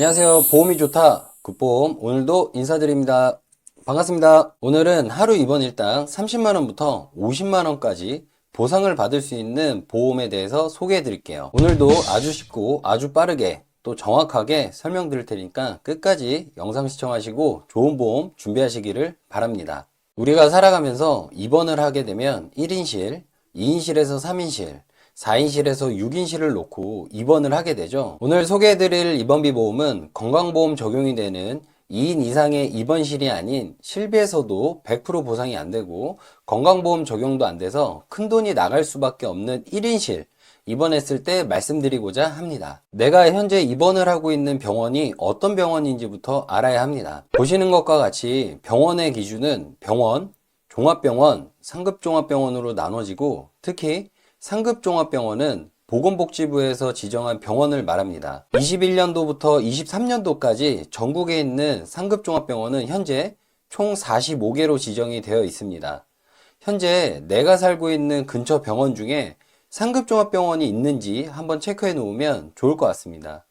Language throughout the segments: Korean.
안녕하세요. 보험이 좋다. 굿보험. 오늘도 인사드립니다. 반갑습니다. 오늘은 하루 입원 일당 30만원부터 50만원까지 보상을 받을 수 있는 보험에 대해서 소개해 드릴게요. 오늘도 아주 쉽고 아주 빠르게 또 정확하게 설명드릴 테니까 끝까지 영상 시청하시고 좋은 보험 준비하시기를 바랍니다. 우리가 살아가면서 입원을 하게 되면 1인실, 2인실에서 3인실, 4인실에서 6인실을 놓고 입원을 하게 되죠. 오늘 소개해드릴 입원비 보험은 건강보험 적용이 되는 2인 이상의 입원실이 아닌 실비에서도 100% 보상이 안 되고 건강보험 적용도 안 돼서 큰 돈이 나갈 수밖에 없는 1인실 입원했을 때 말씀드리고자 합니다. 내가 현재 입원을 하고 있는 병원이 어떤 병원인지부터 알아야 합니다. 보시는 것과 같이 병원의 기준은 병원, 종합병원, 상급종합병원으로 나눠지고 특히 상급종합병원은 보건복지부에서 지정한 병원을 말합니다. 21년도부터 23년도까지 전국에 있는 상급종합병원은 현재 총 45개로 지정이 되어 있습니다. 현재 내가 살고 있는 근처 병원 중에 상급종합병원이 있는지 한번 체크해 놓으면 좋을 것 같습니다.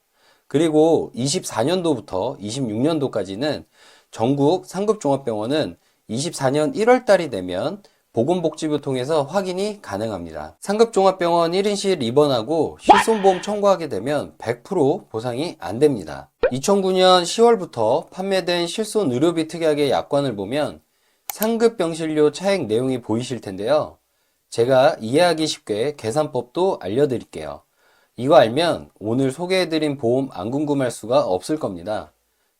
그리고 24년도부터 26년도까지는 전국 상급종합병원은 24년 1월 달이 되면 보건복지부 통해서 확인이 가능합니다. 상급종합병원 1인실 입원하고 실손보험 청구하게 되면 100% 보상이 안 됩니다. 2009년 10월부터 판매된 실손 의료비 특약의 약관을 보면 상급병실료 차액 내용이 보이실 텐데요. 제가 이해하기 쉽게 계산법도 알려드릴게요. 이거 알면 오늘 소개해드린 보험 안 궁금할 수가 없을 겁니다.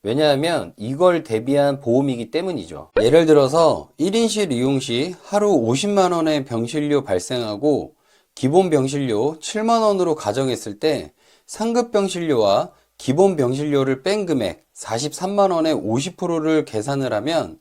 왜냐하면 이걸 대비한 보험이기 때문이죠. 예를 들어서 1인실 이용 시 하루 50만원의 병실료 발생하고 기본 병실료 7만원으로 가정했을 때 상급 병실료와 기본 병실료를 뺀 금액 43만원의 50%를 계산을 하면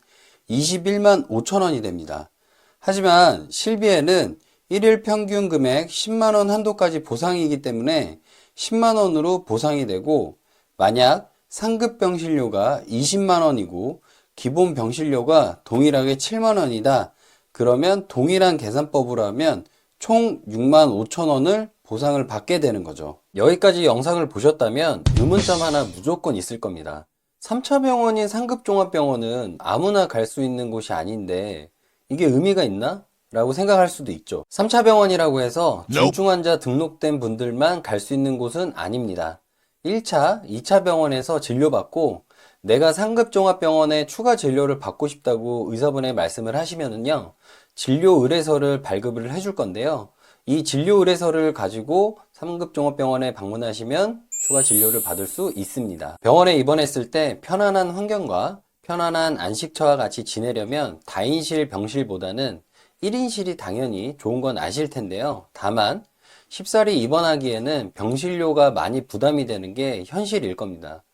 21만 5천원이 됩니다. 하지만 실비에는 1일 평균 금액 10만원 한도까지 보상이기 때문에 10만원으로 보상이 되고 만약 상급 병실료가 20만 원이고 기본 병실료가 동일하게 7만 원이다. 그러면 동일한 계산법으로 하면 총 6만 5천 원을 보상을 받게 되는 거죠. 여기까지 영상을 보셨다면 의문점 하나 무조건 있을 겁니다. 3차 병원인 상급종합병원은 아무나 갈 수 있는 곳이 아닌데 이게 의미가 있나? 라고 생각할 수도 있죠. 3차 병원이라고 해서 중증 환자 등록된 분들만 갈 수 있는 곳은 아닙니다. 1차, 2차 병원에서 진료받고 내가 상급 종합병원에 추가 진료를 받고 싶다고 의사분의 말씀을 하시면은요, 진료 의뢰서를 발급을 해줄 건데요. 이 진료 의뢰서를 가지고 상급 종합병원에 방문하시면 추가 진료를 받을 수 있습니다. 병원에 입원했을 때 편안한 환경과 편안한 안식처와 같이 지내려면 다인실 병실보다는 1인실이 당연히 좋은 건 아실 텐데요. 다만 쉽사리 입원하기에는 병실료가 많이 부담이 되는 게 현실일 겁니다.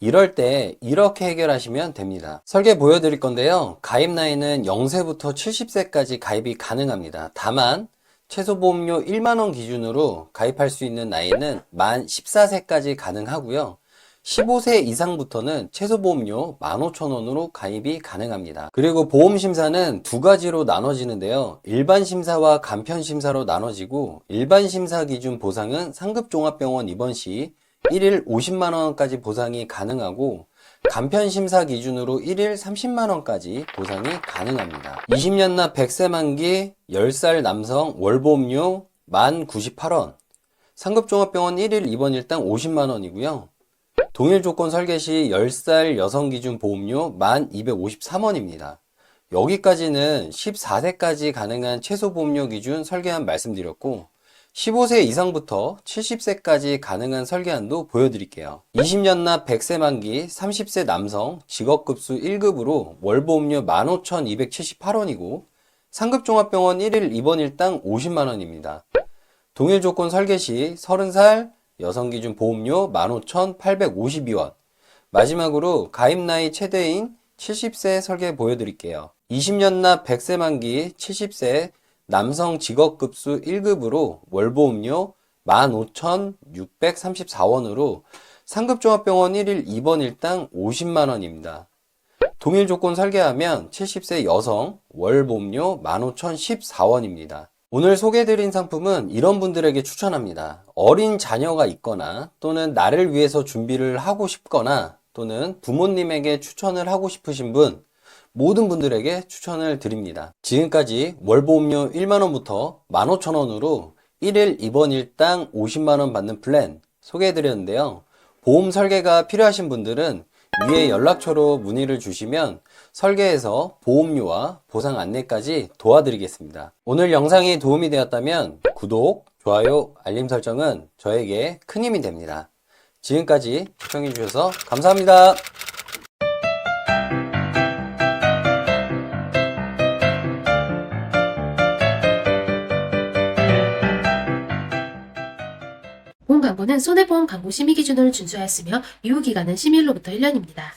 이럴 때 이렇게 해결하시면 됩니다. 설계 보여드릴 건데요. 가입 나이는 0세부터 70세까지 가입이 가능합니다. 다만 최소 보험료 1만원 기준으로 가입할 수 있는 나이는 만 14세까지 가능하고요. 15세 이상부터는 최소보험료 15,000원으로 가입이 가능합니다. 그리고 보험심사는 두 가지로 나눠지는데요. 일반심사와 간편심사로 나눠지고 일반심사 기준 보상은 상급종합병원 입원 시 1일 50만원까지 보상이 가능하고 간편심사 기준으로 1일 30만원까지 보상이 가능합니다. 20년 납 100세 만기 10살 남성 월보험료 1,098원 상급종합병원 1일 입원 일당 50만원이고요. 동일 조건 설계 시 10살 여성 기준 보험료 1,253원입니다. 여기까지는 14세까지 가능한 최소 보험료 기준 설계한 말씀드렸고 15세 이상부터 70세까지 가능한 설계안도 보여드릴게요. 20년 납 100세 만기 30세 남성 직업급수 1급으로 월보험료 15,278원이고 상급종합병원 1일 입원 일당 50만원입니다. 동일 조건 설계 시 30살 여성 기준 보험료 15,852원. 마지막으로 가입 나이 최대인 70세 설계 보여드릴게요. 20년 납 100세 만기 70세 남성 직업급수 1급으로 월보험료 15,634원으로 상급종합병원 1일 입원 일당 50만원입니다. 동일 조건 설계하면 70세 여성 월보험료 15,014원입니다. 오늘 소개해드린 상품은 이런 분들에게 추천합니다. 어린 자녀가 있거나 또는 나를 위해서 준비를 하고 싶거나 또는 부모님에게 추천을 하고 싶으신 분, 모든 분들에게 추천을 드립니다. 지금까지 월보험료 1만원부터 15,000원으로 1일 입원 일당 50만원 받는 플랜 소개해드렸는데요. 보험 설계가 필요하신 분들은 위에 연락처로 문의를 주시면 설계해서 보험료와 보상 안내까지 도와드리겠습니다. 오늘 영상이 도움이 되었다면 구독, 좋아요, 알림 설정은 저에게 큰 힘이 됩니다. 지금까지 시청해주셔서 감사합니다. 광고는 손해보험 광고 심의 기준을 준수하였으며 유효기간은 심의일로부터 1년입니다.